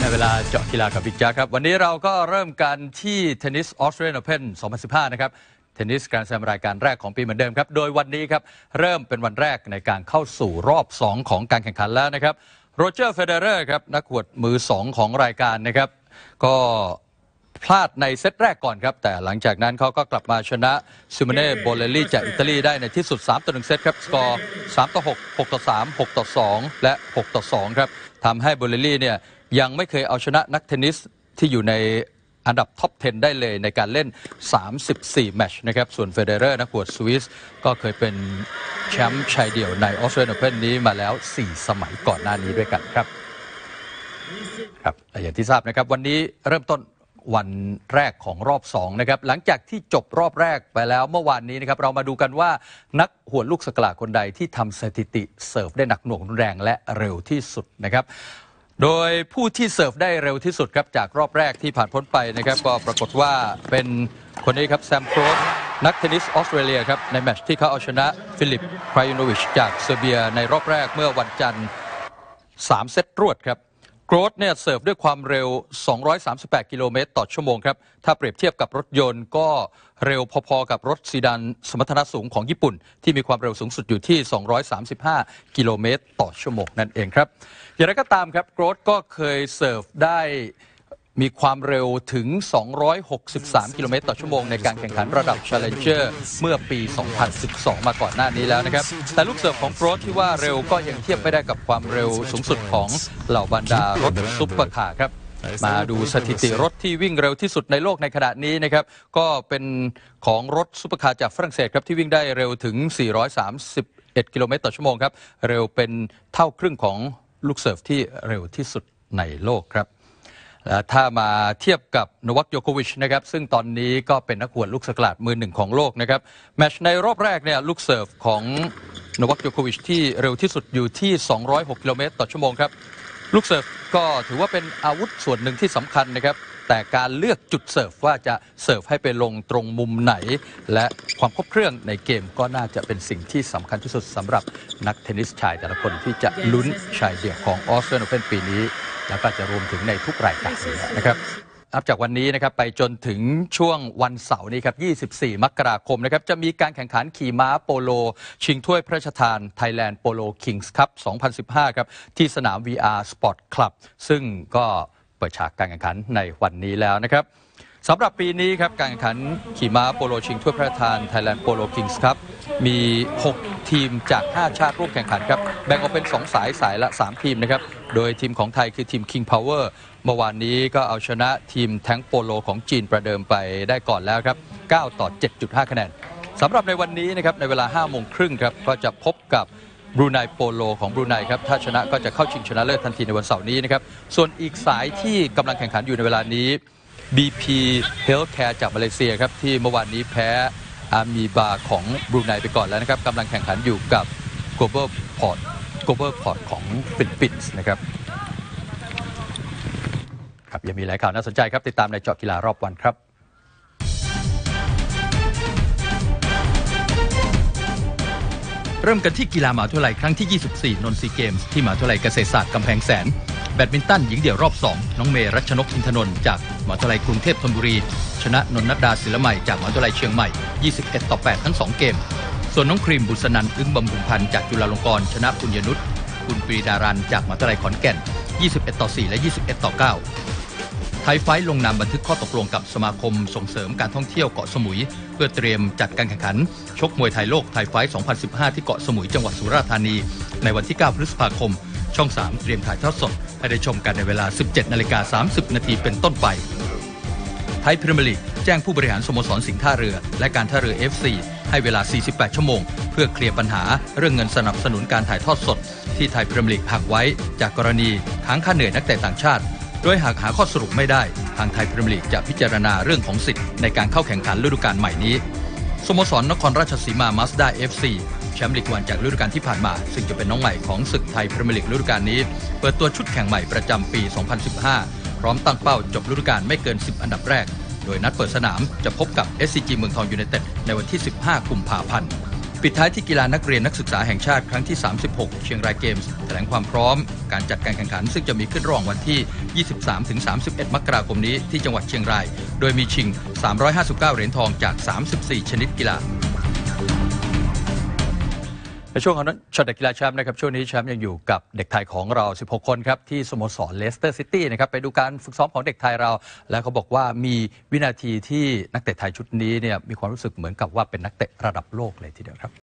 ในเวลาเจาะกีฬากับบิ๊กจ๊าครับ วันนี้เราก็เริ่มกันที่เทนนิสออสเตรเลียนโอเพน2015 นะครับ เทนนิสการแซมรายการแรกของปีเหมือนเดิมครับ โดยวันนี้ครับ เริ่มเป็นวันแรกในการเข้าสู่รอบ 2 ของการแข่งขันแล้วนะครับโรเจอร์เฟเดเรอร์ครับ นักขวดมือ 2 ของรายการนะครับ ก็พลาดในเซตแรกก่อนครับ แต่หลังจากนั้นเขาก็กลับมาชนะซิมเน่โบเลลี่จากอิตาลีได้ในที่สุด 3 ต่อ 1 เซตครับ สกอร์ 3 ต่อ 6 6 ต่อ 3 6 ต่อ 2 และ 6 ต่อ 2 ครับทำให้โบเลลี่เนี่ย ยังไม่เคยเอาชนะนักเทนนิสที่อยู่ในอันดับท็อป 10 ได้เลยในการเล่น 34 แมชนะครับ ส่วนเฟเดเรอร์นักขวดสวิสก็เคยเป็นแชมป์ชายเดี่ยวในออสเตรเลียนโอเพนนี้มาแล้ว 4 สมัยก่อนหน้านี้ด้วยกันครับ ครับอย่างที่ทราบนะครับ วันนี้เริ่มต้นวันแรกของรอบ2นะครับหลังจากที่จบรอบแรกไปแล้วเมื่อวานนี้นะครับเรามาดูกันว่านักหัวลูกสกลาคนใดที่ทำสถิติเสิร์ฟได้หนักหน่วงรุนแรงและเร็วที่สุดนะครับ โดยผู้ที่เสิร์ฟได้เร็วที่สุดครับจากรอบแรกที่ผ่านพ้นไปนะครับ ก็ปรากฏว่าเป็นคนนี้ครับแซมโครสนักเทนนิสออสเตรเลียครับในแมตช์ที่เขาเอาชนะฟิลิปไครายโนวิชจากเซอร์เบียในรอบแรกเมื่อวันจันทร์ 3 เซตรวดครับ รถเนี่ยเสิร์ฟด้วยความเร็ว 238 กิโลเมตรต่อชั่วโมงครับ ถ้าเปรียบเทียบกับรถยนต์ก็เร็วพอๆกับรถซีดานสมรรถนะสูงของญี่ปุ่น ที่มีความเร็วสูงสุดอยู่ที่ 235 กิโลเมตรต่อชั่วโมงนั่นเองครับ อย่างไรก็ตามครับโกรธก็เคยเสิร์ฟได้ มีความเร็วถึง 263 กิโลเมตรต่อชั่วโมงในการแข่งขันระดับ Challenger เมื่อปี 2012 มาก่อนหน้านี้แล้วนะครับ แต่ลูกเสิร์ฟของโกรธที่ว่าเร็วก็ยังเทียบไม่ได้กับความเร็วสูงสุดของเหล่าบรรดารถซุปเปอร์คาร์ครับ มาดูสถิติรถที่วิ่งเร็วที่สุดในโลกในขณะนี้นะครับ ก็เป็นของรถซุปเปอร์คาร์จากฝรั่งเศสครับที่วิ่งได้เร็วถึง 431 กิโลเมตรต่อชั่วโมงครับ เร็วเป็นเท่าครึ่งของลูกเสิร์ฟที่เร็วที่สุดในโลกครับ ถ้ามาเทียบกับนวัคโยโควิชนะครับซึ่งตอนนี้ก็เป็นนักหวดลูกสกลาดมือหนึ่งของโลกนะครับแมชในรอบแรกเนี่ยลูกเสิร์ฟของนวัคโยโควิชที่เร็วที่สุดอยู่ที่ 206 กิโลเมตรต่อชั่วโมงครับลูกเสิร์ฟก็ถือว่าเป็นอาวุธส่วนหนึ่งที่สำคัญนะครับแต่การเลือกจุดเสิร์ฟว่าจะเสิร์ฟให้ไปลงตรงมุมไหน และความครบเครื่องในเกมก็น่าจะเป็นสิ่งที่สำคัญที่สุดสำหรับนักเทนนิสชายแต่ละคนที่จะลุ้นชายเดี่ยวของออสเตรเลียนปีนี้ แล้วก็จะรวมถึงในทุกรายการนะครับนับจากวันนี้นะครับไปจนถึงช่วงวันเสาร์นี้ครับ 24 มกราคมนะครับจะมีการแข่งขันขี่ม้าโปโล ชิงถ้วยพระราชทาน Thailand Polo Kings Cup 2015 ครับ ที่สนาม VR Sport Club ซึ่งก็เปิดฉากการแข่งขันในวันนี้แล้วนะครับ สำหรับปีนี้ครับการแข่งขันขี่ม้าโปโลชิงถ้วยพระราชทาน Thailand Polo Kings Cup มี 6 ทีมจาก 5 ชาติร่วมแข่งขันครับ แบ่งออกเป็น 2 สายสายละ 3 ทีมนะครับ โดยทีมของไทยคือทีม King Power เมื่อวานนี้ก็เอาชนะทีมแทงโปโลของจีนประเดิมไปได้ก่อนแล้วครับ 9 ต่อ 7.5 คะแนนสำหรับในวันนี้นะครับในเวลา 5 โมงครึ่งครับก็จะพบกับบรูไนโปโลของบรูไนครับถ้าชนะก็จะเข้าชิงชนะเลิศทันทีในวันเสาร์นี้นะครับส่วนอีกสายที่กำลังแข่งขันอยู่ในเวลานี้ BP Healthcare จากมาเลเซียครับที่เมื่อวานนี้แพ้อามีบาของบรูไนไปก่อนแล้วนะครับกำลังแข่งขันอยู่กับ Global Port Global Port ของฟิลิปปินส์นะครับครับยังมีหลายข่าวน่าสนใจครับ ติดตามในเจาะกีฬารอบวันครับเริ่มกันที่กีฬามหาวิทยาลัยครั้งที่ 24 นนทรีเกมส์ที่มหาวิทยาลัยเกษตรศาสตร์กำแพงแสน แบดมินตันหญิงเดี่ยวรอบ 2 น้องเมรัชนกอินทนนท์จากมหาวิทยาลัยกรุงเทพธนบุรี ชนะนนนัดดาศิลใหม่จากมหาวิทยาลัยเชียงใหม่ 21 ต่อ 8 ทั้ง 2 เกม ส่วนน้องครีมบุษนันอึ้งบำรุงพันธ์จากจุฬาลงกรณ์ชนะปุญญนุชคุณปรีดารันจากมหาวิทยาลัยขอนแก่น 21 ต่อ 4 และ 21 ต่อ 9 ไทยไฟท์ลงนามบันทึกข้อตกลงกับสมาคมส่งเสริมการท่องเที่ยวเกาะสมุย เพื่อเตรียมจัดการแข่งขัน ชกมวยไทยโลกไทยไฟท์2015 ที่เกาะสมุยจังหวัดสุราษฎร์ธานี ในวันที่ 9 พฤษภาคม ช่อง 3 เตรียมถ่ายทอดสด ให้ได้ชมกันในเวลา 17 นาฬิกา 30 นาทีเป็นต้นไป ไทยพรีเมียร์ลีกแจ้งผู้บริหารสโมสรสิงห์ท่าเรือ และการท่าเรือ FC ให้เวลา 48 ชั่วโมง เพื่อเคลียร์ปัญหาเรื่องเงินสนับสนุนการถ่ายทอดสด ที่ไทยพรีเมียร์ลีกหักไว้ จากกรณีค้างค่าเหนื่อยนักเตะต่างชาติโดยหากหาข้อสรุปไม่ได้ ทางไทยพรีเมียร์ลีกจะพิจารณาเรื่องของสิทธิ์ในการเข้าแข่งขันฤดูกาลใหม่นี้สโมสรนครราชสีมามาสด้า FC แชมป์ลีกวันจากฤดูกาลที่ผ่านมา ซึ่งจะเป็นน้องใหม่ของศึกไทยพรีเมียร์ลีกฤดูกาลนี้ เปิดตัวชุดแข่งใหม่ประจำปี 2015 พร้อมตั้งเป้าจบฤดูกาลไม่เกิน 10 อันดับแรก โดยนัดเปิดสนามจะพบกับ SCG เมืองทองยูไนเต็ดในวันที่ 15 กุมภาพันธ์ปิดท้ายที่กีฬานักเรียนนักศึกษาแห่งชาติครั้งที่ 36 เชียงรายเกมส์แถลงความพร้อม การจัดการแข่งขันซึ่งจะมีขึ้นระหว่างวันที่ 23-31 มกราคมนี้ที่จังหวัดเชียงราย โดยมีชิง 359 เหรียญทองจาก 34 ชนิดกีฬา ในช่วงของช็อตเด็กกีฬาแชมป์นะครับช่วงนี้แชมป์ยังอยู่กับเด็กไทยของเรา 16 คนครับ ที่สโมสรเลสเตอร์ซิตี้นะครับไปดูการฝึกซ้อมของเด็กไทยเรา แล้วเขาบอกว่ามีวินาทีที่นักเตะไทยชุดนี้เนี่ยมีความรู้สึกเหมือนกับว่าเป็นนักเตะระดับโลกเลยทีเดียวครับ